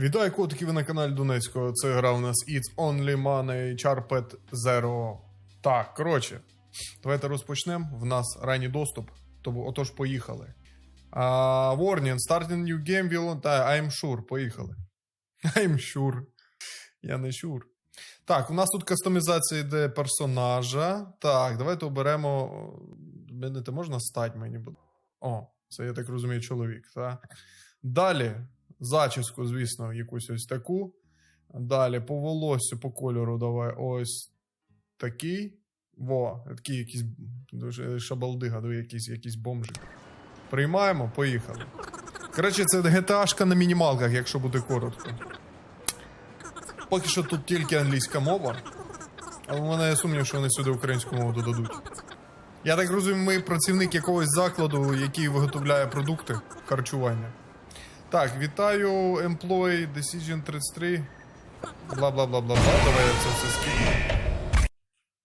Вітаю котики, ви на каналі Донецького. Це гра у нас It's Only Money Charpet Zero. Так, коротше, давайте розпочнемо. В нас ранній доступ, тому отож поїхали. А, warning, starting new game will... Та, I'm sure, поїхали. I'm sure. Я не sure. Так, у нас тут кастомізація йде персонажа. Так, давайте оберемо. Змінити можна стать мені. О, це я так розумію, чоловік. Так. Далі зачіску, звісно, якусь ось таку. Далі по волосю, по кольору давай ось такий. Во, такий якийсь шабалдига, якийсь, якийсь бомжик. Приймаємо, поїхали. Коротше, це GTA-шка на мінімалках, якщо буде коротко. Поки що тут тільки англійська мова. Але в мене є сумнів, що вони сюди українську мову додадуть. Я так розумію, ми працівник якогось закладу, який виготовляє продукти харчування. Так, вітаю, Employee Decision 33. Бла бла бла бла бла. Давай я це все скину.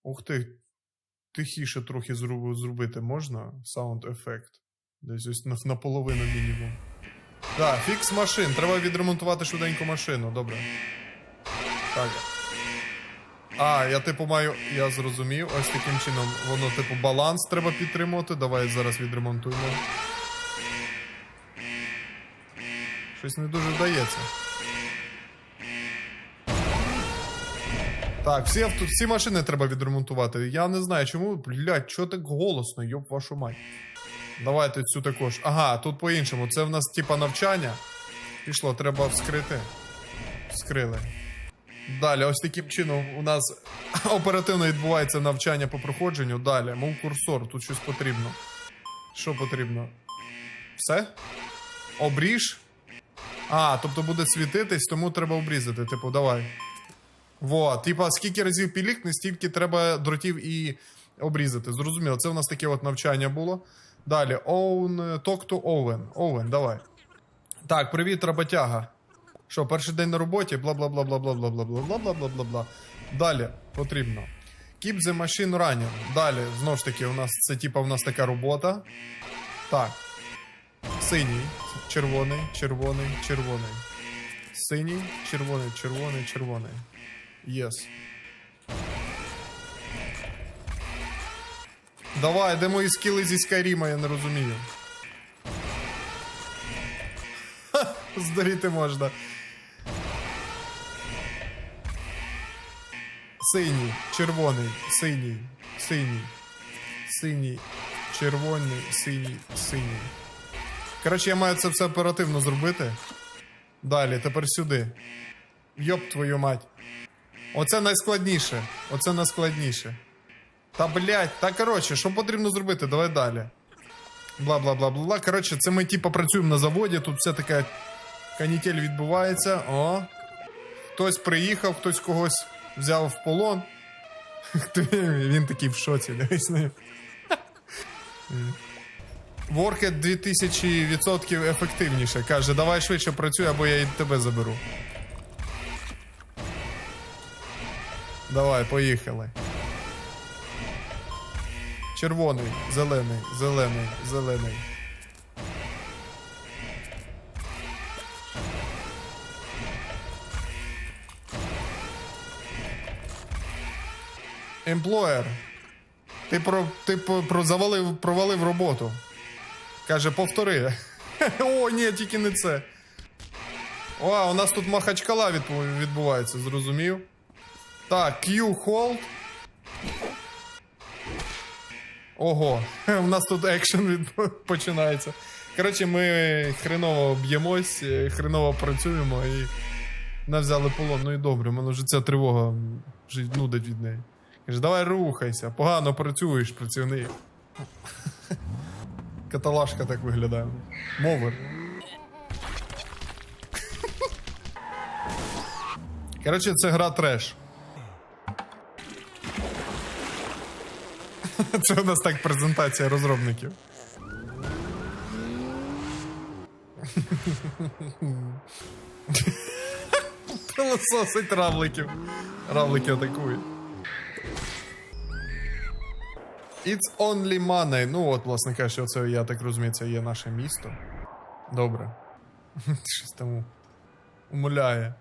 Ух ти. Тихіше трохи зробити можна? Саунд ефект. Десь ось на- наполовину мінімум. Так, фікс машин. Треба відремонтувати швиденько машину. Добре. Так. А, я типу маю. Я зрозумів. Ось таким чином воно, типу, баланс треба підтримувати. Давай зараз відремонтуємо. Щось не дуже вдається. Так, всі, авто, всі машини треба відремонтувати. Я не знаю чому. Блять, чого так голосно, йоп вашу мать. Давайте цю також. Ага, тут по-іншому. Це в нас типа навчання. Пішло, треба вскрити. Вскрили. Далі, ось таким чином у нас оперативно відбувається навчання по проходженню. Далі, мов курсор, тут щось потрібно. Що потрібно? Все? Обріж? А, тобто буде світитись, тому треба обрізати. Типу, давай. Во, типа, скільки разів пілікне, стільки треба дротів і обрізати. Зрозуміло, це у нас таке от навчання було. Далі, Own, talk to Owen. Owen, давай. Так, привіт, роботяга. Що, перший день на роботі? Бла бла бла бла бла бла бла бла бла бла бла бла бла. Далі потрібно. Keep the machine running. Далі, знову ж таки, у нас це типа у нас така робота. Так. Синій, червоний, червоний, червоний. Синій, червоний, червоний, червоний. Єс. Давай, де мої скіли зі Скайріма, я не розумію. Ха, Здоріти можна. Синій, червоний, синій, синій, синій, червоний, синій, синій. Коротше, я маю це все оперативно зробити. Далі, тепер сюди. Йоп твою мать. Оце найскладніше. Оце найскладніше. Та блять, та коротше, що потрібно зробити? Давай далі. Бла бла бла бла. Коротше, це ми типу працюємо на заводі, тут все така канітель відбувається. О. Хтось приїхав, хтось когось взяв в полон. Він такий в шоці, дивись. Воркет 2000% ефективніше. Каже, давай швидше працюй, або я і тебе заберу. Давай, поїхали. Червоний, зелений, зелений, зелений. Емплоєр. Ти про ти про, завалив, провалив роботу. Каже, повтори. О, ні, тільки не це. О, у нас тут махачкала відбувається, зрозумів. Так, Q hold. Ого, у нас тут екшен починається. Коротше, ми хреново б'ємось, е, хреново працюємо і нас взяли полон. Ну і добре, мене вже ця тривога нудить від неї. Каже, давай рухайся, погано працюєш, працівник. Каталашка так виглядає. Мовер. Коротше, це гра треш. Це у нас так презентація розробників. Пилососить равликів. Равлики атакують. It's only money. Ну от, власне кажучи, оце, я так розумію, це є наше місто. Добре. Щось там умоляє.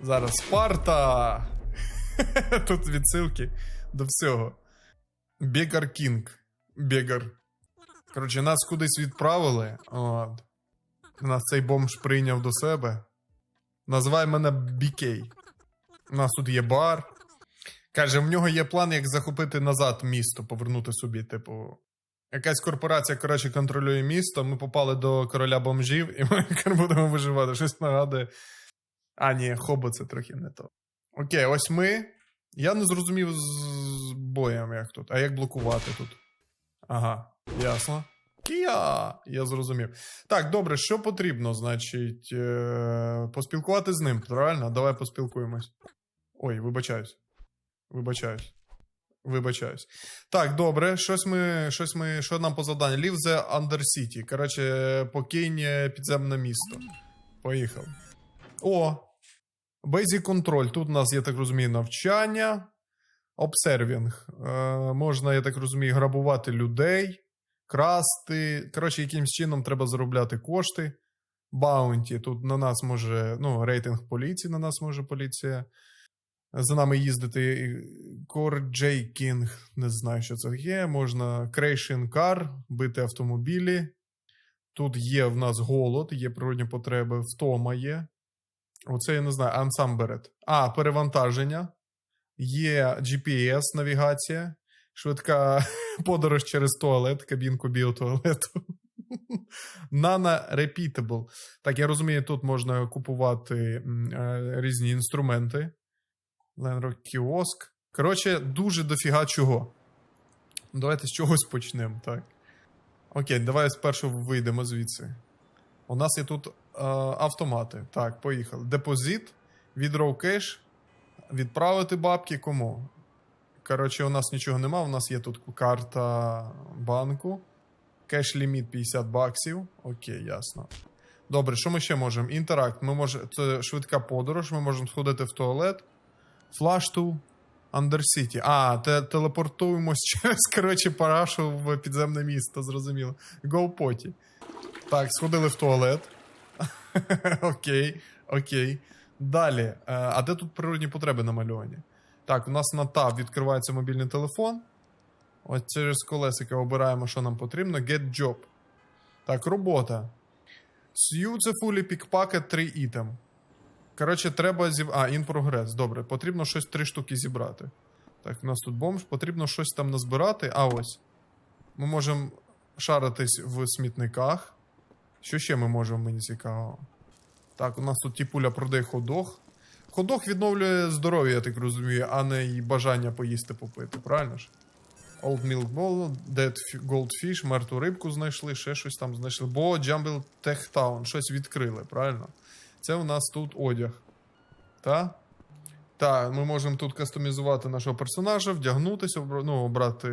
Зараз Спарта! Тут відсилки до всього. Бегар Кінг. Бегар. Коротше, нас кудись відправили. От. Нас цей бомж прийняв до себе. Називай мене Бікей. У нас тут є бар. Каже, в нього є план, як захопити назад місто, повернути собі, типу. Якась корпорація, коротше, контролює місто. Ми попали до короля бомжів, і ми будемо виживати. Щось нагадує. А, ні, хобо це трохи не то. Окей, ось ми. Я не зрозумів з боєм, як тут. А як блокувати тут? Ага, ясно. Кія! Я зрозумів. Так, добре, що потрібно, значить, е- поспілкувати з ним, правильно? Давай поспілкуємось. Ой, вибачаюсь. Вибачаюсь. Вибачаюсь. Так, добре, щось ми. Щось ми. Що нам по завданню? Leave the Under City. Коротше, покинь е, підземне місто. Поїхав. О! Basic Control. Тут у нас, я так розумію, навчання. Обсервінг. Е, можна, я так розумію, грабувати людей, красти. Коротше, якимсь чином треба заробляти кошти. Баунті. Тут на нас може, ну, рейтинг поліції, на нас може поліція. За нами їздити. Корджейкінг, не знаю, що це є. Можна крейшин кар, бити автомобілі. Тут є в нас голод, є природні потреби, втома є. Оце я не знаю, ансамберет. А, перевантаження. Є GPS навігація, швидка подорож через туалет, кабінку біотуалету. Nano Repeatable. Так, я розумію, тут можна купувати е, різні інструменти. Ленро кіоск. Коротше, дуже дофіга чого. Давайте з чогось почнемо, так. Окей, давай спершу вийдемо звідси. У нас є тут е, автомати. Так, поїхали. Депозит, відроу кеш, відправити бабки кому? Коротше, у нас нічого нема. У нас є тут карта банку. Кеш ліміт 50 баксів. Окей, ясно. Добре, що ми ще можемо? Інтеракт. Ми можемо. Це швидка подорож, ми можемо сходити в туалет. To Undercity. А, те, телепортуємось через, коротше, парашу в підземне місто, зрозуміло. Go поті. Так, сходили в туалет. окей, окей. Далі. Е, А де тут природні потреби намальовані? Так, у нас на tab відкривається мобільний телефон. Ось через колесика обираємо, що нам потрібно. Get job. Так, робота. Successfully pickpocket 3 item. Коротше, треба зіб... А, progress. Добре, потрібно щось три штуки зібрати. Так, у нас тут бомж, потрібно щось там назбирати. А ось. Ми можемо шаритись в смітниках. Що ще ми можемо, мені цікаво? Так, у нас тут тіпуля продає ходох. Ходох відновлює здоров'я, я так розумію, а не і бажання поїсти попити, правильно ж? Old Milk Bowl, Dead Goldfish, мертву рибку знайшли, ще щось там знайшли. Бо Jumble Tech Town, щось відкрили, правильно? Це у нас тут одяг. Та? Так, ми можемо тут кастомізувати нашого персонажа, вдягнутися, ну, обрати,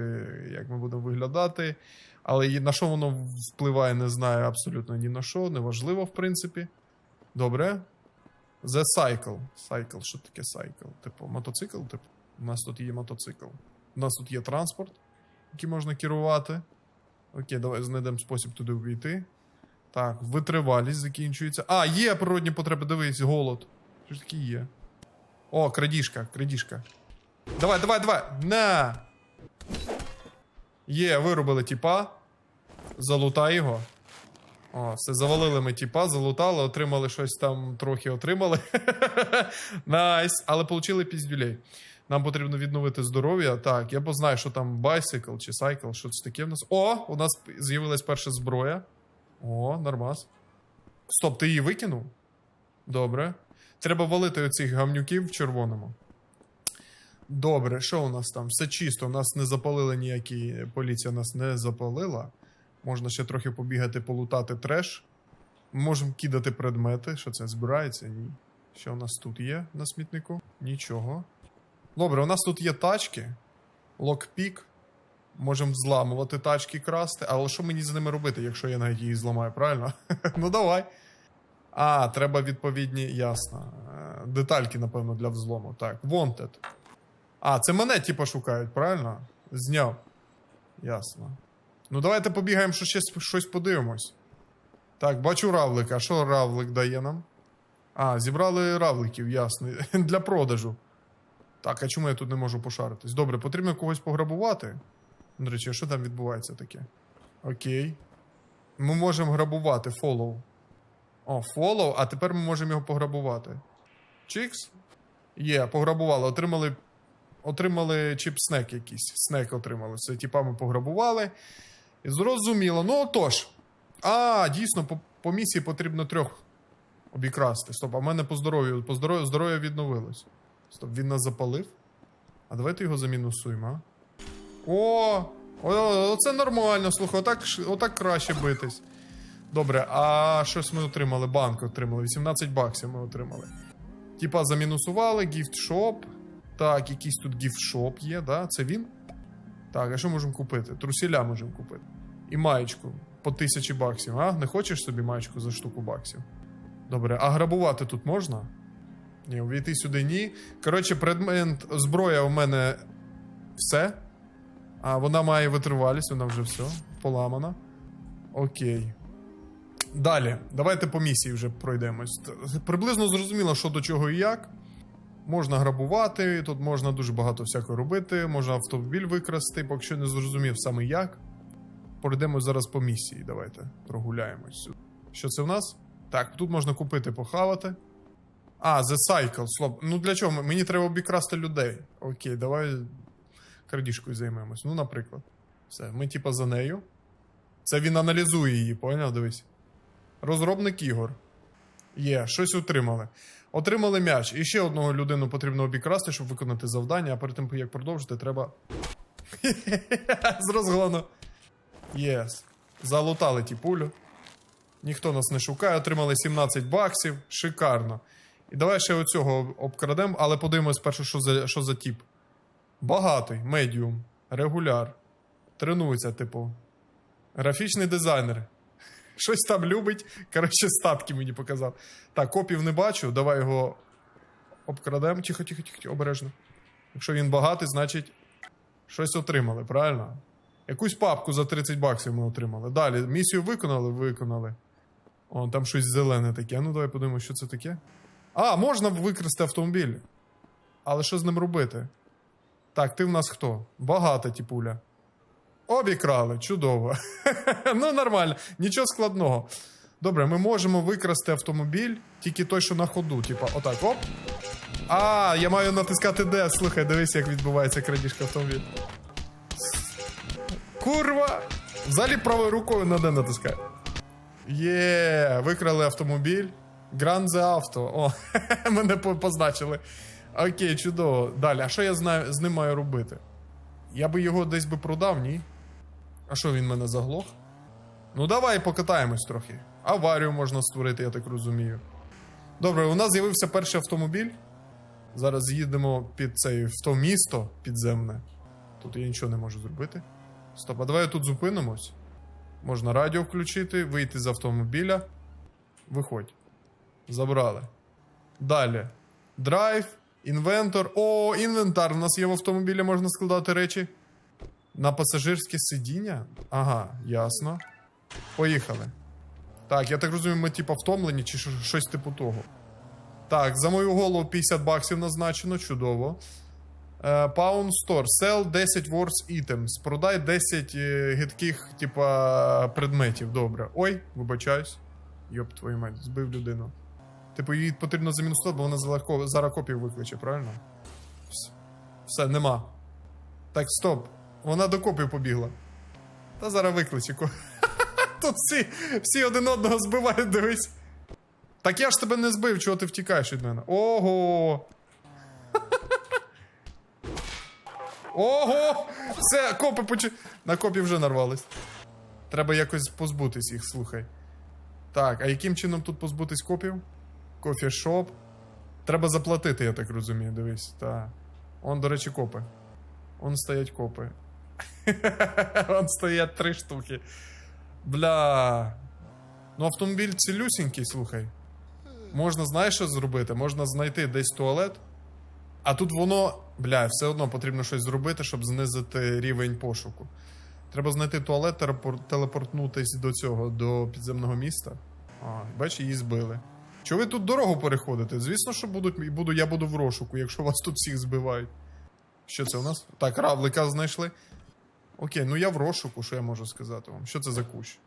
як ми будемо виглядати. Але на що воно впливає, не знаю абсолютно ні на що, неважливо, в принципі. Добре. The Cycle. Cycle, що таке cycle? Типу, мотоцикл? Типу, у нас тут є мотоцикл. У нас тут є транспорт, який можна керувати. Окей, давай знайдемо спосіб туди увійти. Так, витривалість закінчується. А, є природні потреби, дивись, голод. Що ж таке є? О, крадіжка, крадіжка. Давай, давай, давай! На! Є, виробили тіпа. Залутай його. О, все, завалили ми тіпа, залутали, отримали щось там, трохи отримали. Найс, але отримали піздюлей. Нам потрібно відновити здоров'я. Так, я познаю, що там байсикл чи сайкл, що це таке в нас. О, у нас з'явилась перша зброя. О, нормас. Стоп, ти її викинув? Добре. Треба валити оцих гамнюків в червоному. Добре, що у нас там? Все чисто, нас не запалили ніякі. Поліція нас не запалила. Можна ще трохи побігати, полутати треш. Можемо кидати предмети. Що це збирається? Ні. Що у нас тут є на смітнику? Нічого. Добре, у нас тут є тачки. Локпік. Можемо взламувати тачки, красти, але що мені з ними робити, якщо я навіть її зламаю, правильно? ну давай. А, треба відповідні, ясно. Е, Детальки, напевно, для взлому. Так, wanted. А, це мене, типу, шукають, правильно? Зняв. Ясно. Ну, давайте побігаємо, що ще щось подивимось. Так, бачу равлика. Що равлик дає нам? А, зібрали равликів, ясно. Для продажу. Так, а чому я тут не можу пошаритись? Добре, потрібно когось пограбувати. До речі, а що там відбувається таке? Окей. Ми можемо грабувати follow. О, follow, а тепер ми можемо його пограбувати. Чікс? Є, пограбували. Отримали. Отримали чіп-снек якийсь. Снек отримали. Це типа ми пограбували. Зрозуміло. Ну отож. А, дійсно, по, по місії потрібно трьох обікрасти. Стоп, а в мене по здоров'ю, по здоров'ю, здоров'я відновилось. Стоп, він нас запалив? А давайте його замінусуємо, а? О! О, оце нормально, слухай, отак, отак краще битись. Добре, а щось ми отримали? Банк отримали. 18 баксів ми отримали. Типа замінусували, гіфт-шоп. Так, якийсь тут гіфт-шоп є, да? Це він? Так, а що можемо купити? Трусіля можемо купити. І маєчку по тисячі баксів. А? Не хочеш собі маєчку за штуку баксів? Добре, а грабувати тут можна? Ні, увійти сюди ні. Коротше, предмет зброя у мене все. А вона має витривалість, вона вже все. Поламана. Окей. Далі, давайте по місії вже пройдемось. Приблизно зрозуміло, що до чого і як. Можна грабувати, тут можна дуже багато всякого робити, можна автомобіль викрасти, поки що не зрозумів саме як. Пройдемо зараз по місії. Давайте прогуляємось. Що це в нас? Так, тут можна купити, похавати. А, The Cycle. Слаб. Ну для чого? Мені треба обікрасти людей. Окей, давай крадіжкою займемось. Ну, наприклад. Все, ми типа за нею. Це він аналізує її, поняв? Дивись. Розробник ігор. Є, щось отримали. Отримали м'яч. І ще одного людину потрібно обікрасти, щоб виконати завдання, а перед тим, як продовжити, треба. З розгону. Єс. Залутали ті пулю. Ніхто нас не шукає, отримали 17 баксів. Шикарно. І давай ще оцього обкрадемо, але подивимось перше, що за, що за тіп. Багатий, медіум, регуляр. Тренується, типу. Графічний дизайнер. Щось там любить. Коротше, статки мені показав. Так, копів не бачу. Давай його обкрадемо. Тихо, тихо, тихо, обережно. Якщо він багатий, значить щось отримали, правильно? Якусь папку за 30 баксів ми отримали. Далі, місію виконали, виконали. О, там щось зелене таке. Ну, давай подивимось, що це таке. А, можна викрасти автомобіль. Але що з ним робити? Так, ти в нас хто? Багата тіпуля. Обікрали, чудово. ну, нормально, нічого складного. Добре, ми можемо викрасти автомобіль, тільки той, що на ходу. Типа, отак, оп. А, я маю натискати D. Слухай, дивись, як відбувається крадіжка автомобіля. Курва! Взагалі правою рукою на D натискай. Є, викрали автомобіль. The Auto. О, мене позначили. Окей, чудово. Далі. А що я знаю, з ним маю робити? Я би його десь би продав, ні? А що він мене заглох? Ну, давай покатаємось трохи. Аварію можна створити, я так розумію. Добре, у нас з'явився перший автомобіль. Зараз їдемо під цей в то місто підземне. Тут я нічого не можу зробити. Стоп, а давай тут зупинимось. Можна радіо включити, вийти з автомобіля. Виходь. Забрали. Далі. Драйв, інвентор. О, інвентар. У нас є в автомобілі, можна складати речі. На пасажирське сидіння? Ага, ясно. Поїхали. Так, я так розумію, ми типа втомлені чи щось типу того. Так, за мою голову 50 баксів назначено, чудово. Е, Pound Store. Sell 10 worth items. Продай 10 е, гидких, типа, предметів. Добре. Ой, вибачаюсь. Йоп, твою мать, збив людину. Типу, її потрібно замінусувати, бо вона зараз копію викличе, правильно? Все, Все, нема. Так, стоп. Вона до копів побігла. Та зараз викличе. Тут всі, всі один одного збивають, дивись. Так я ж тебе не збив, чого ти втікаєш від мене? Ого! Ого! Все, копи почи... На копі вже нарвались. Треба якось позбутись їх, слухай. Так, а яким чином тут позбутись копів? Кофішоп. Треба заплатити, я так розумію, дивись. Так. Он, до речі, копи. Он стоять копи. Он стоять три штуки. Бля. Ну, автомобіль цілюсінький, слухай. Можна, знаєш, що зробити? Можна знайти десь туалет. А тут воно, бля, все одно потрібно щось зробити, щоб знизити рівень пошуку. Треба знайти туалет, телепор- телепортнутись до цього, до підземного міста. А, бач, її збили. Чого ви тут дорогу переходите? Звісно, що будуть, буду, я буду в розшуку, якщо вас тут всіх збивають. Що це у нас? Так, равлика знайшли. Окей, ну я в розшуку, що я можу сказати вам? Що це за кущ?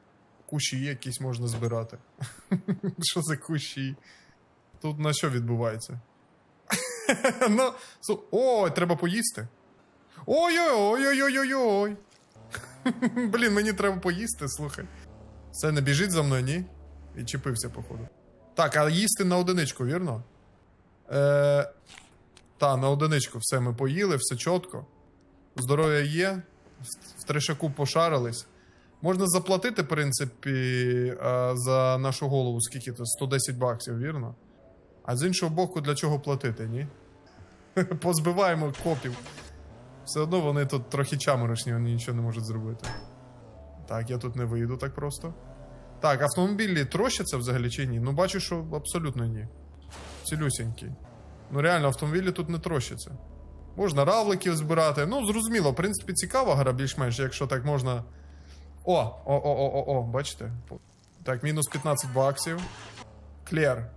Кущі якісь можна збирати. Що за кущі? Тут на що відбувається? ну, Ой, треба поїсти. Ой-ой-ой-ой-ой-ой. Блін, мені треба поїсти, слухай. Це не біжить за мною, ні? Відчепився, походу. Так, а їсти на одиничку, вірно? Е, та, на одиничку все ми поїли, все чітко. Здоров'я є. В- трешаку пошарились. Можна заплатити, в принципі, е, за нашу голову, скільки то 110 баксів, вірно? А з іншого боку, для чого платити, ні? Позбиваємо копів. Все одно вони тут трохи чаморошні, вони нічого не можуть зробити. Так, я тут не вийду так просто. Так, автомобілі трощаться взагалі чи ні? Ну бачу, що абсолютно ні. Цілюсінький. Ну реально, автомобілі тут не трощаться. Можна равликів збирати. Ну, зрозуміло, в принципі, цікава гра більш-менш, якщо так можна. О, о, о, о, о, о, бачите? Так, мінус 15 баксів. Клер.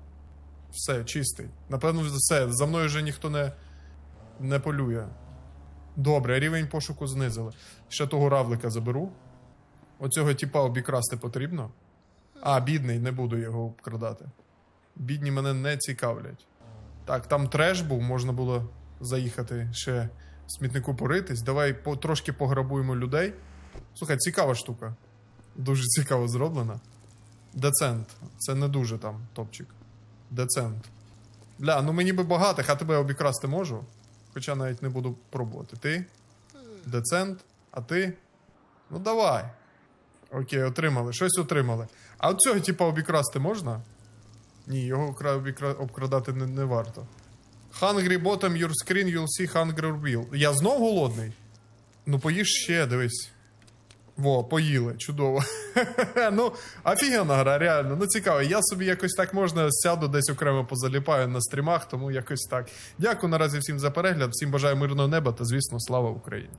Все, чистий. Напевно, все. За мною вже ніхто не, не полює. Добре, рівень пошуку знизили. Ще того равлика заберу. Оцього типа обікрасти потрібно. А, бідний, не буду його обкрадати. Бідні мене не цікавлять. Так, там треш був, можна було заїхати ще в смітнику поритись. Давай по, трошки пограбуємо людей. Слухай, цікава штука. Дуже цікаво зроблена. Децент. Це не дуже там топчик. Децент. Бля, ну мені би багатих, а тебе обікрасти можу. Хоча навіть не буду пробувати. Ти? Децент, а ти? Ну давай. Окей, отримали. Щось отримали. А от цього, типа, обікрасти можна? Ні, його обкрадати не, не варто. Hungry bottom your screen, you'll see hunger wheel. Я знов голодний? Ну, поїж ще, дивись. Во, поїли, чудово. ну, офігенна гра, реально. Ну цікаво. Я собі якось так можна сяду десь окремо позаліпаю на стрімах, тому якось так. Дякую наразі всім за перегляд, всім бажаю мирного неба та, звісно, слава Україні.